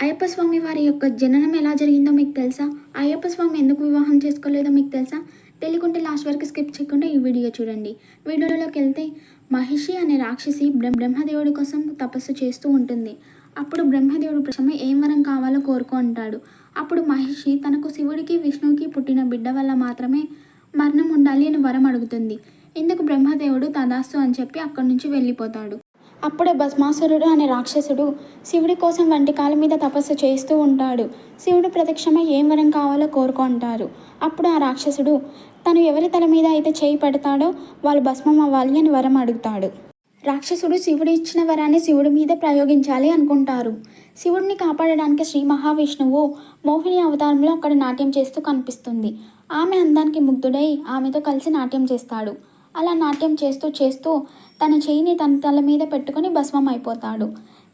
అయ్యప్ప స్వామి వారి యొక్క జననం ఎలా జరిగిందో మీకు తెలుసా? అయ్యప్ప స్వామి ఎందుకు వివాహం చేసుకోలేదో మీకు తెలుసా? తెలియకుంటే లాస్ట్ వరకు స్కిప్ చేయకుండా ఈ వీడియో చూడండి. వీడియోలోకి వెళ్తే మహిషి అనే రాక్షసి బ్రహ్మదేవుడి కోసం తపస్సు చేస్తూ ఉంటుంది. అప్పుడు బ్రహ్మదేవుడు ప్రశ్న ఏం వరం కావాలో కోరుకో అంటాడు. అప్పుడు మహిషి తనకు శివుడికి విష్ణువుకి పుట్టిన బిడ్డ వల్ల మాత్రమే మరణం ఉండాలి అని వరం అడుగుతుంది. ఇందుకు బ్రహ్మదేవుడు తదాస్తు అని చెప్పి అక్కడి నుంచి వెళ్ళిపోతాడు. అప్పుడే భస్మాసురుడు అనే రాక్షసుడు శివుడి కోసం వంటి కాళ్ళ మీద తపస్సు చేస్తూ ఉంటాడు. శివుడు ప్రత్యక్షమై ఏం వరం కావాలో కోరుకుంటారు. అప్పుడు ఆ రాక్షసుడు తను ఎవరి తల మీద అయితే చేయి పెడతాడో వాళ్ళు భస్మం అవ్వాలి అని వరం అడుగుతాడు. రాక్షసుడు శివుడు ఇచ్చిన వరాన్ని శివుడి మీద ప్రయోగించాలి అనుకుంటారు. శివుడిని కాపాడడానికి శ్రీ మహావిష్ణువు మోహిని అవతారంలో అక్కడ నాట్యం చేస్తూ కనిపిస్తుంది. ఆమె అందానికి ముగ్ధుడై ఆమెతో కలిసి నాట్యం చేస్తాడు. అలా నాట్యం చేస్తూ చేస్తూ తన చేయిని తన తల మీద పెట్టుకొని భస్మం అయిపోతాడు.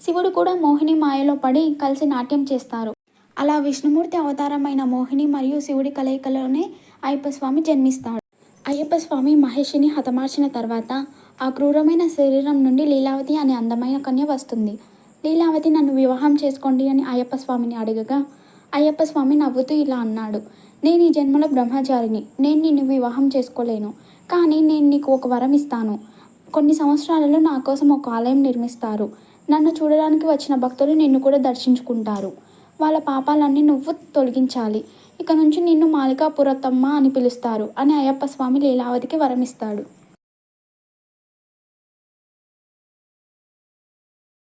శివుడు కూడా మోహిని మాయలో పడి కలిసి నాట్యం చేస్తారు. అలా విష్ణుమూర్తి అవతారమైన మోహిని మరియు శివుడి కలయికలోనే అయ్యప్ప స్వామి జన్మిస్తాడు. అయ్యప్ప స్వామి మహేషిని హతమార్చిన తర్వాత ఆ క్రూరమైన శరీరం నుండి లీలావతి అనే అందమైన కన్య వస్తుంది. లీలావతి నన్ను వివాహం చేసుకోండి అని అయ్యప్ప స్వామిని అడగగా అయ్యప్ప స్వామి నవ్వుతూ ఇలా అన్నాడు నేను ఈ జన్మలో బ్రహ్మచారిని. నేను నిన్ను వివాహం చేసుకోలేను. కానీ నేను నీకు ఒక వరం ఇస్తాను. కొన్ని సంవత్సరాలలో నా కోసం ఒక ఆలయం నిర్మిస్తారు. నన్ను చూడడానికి వచ్చిన భక్తులు నిన్ను కూడా దర్శించుకుంటారు. వాళ్ళ పాపాలన్నీ నువ్వు తొలగించాలి. ఇక నుంచి నిన్ను మాలికాపురతమ్మ అని పిలుస్తారు. అని అయ్యప్ప స్వామి లీలావతికి వరమిస్తాడు.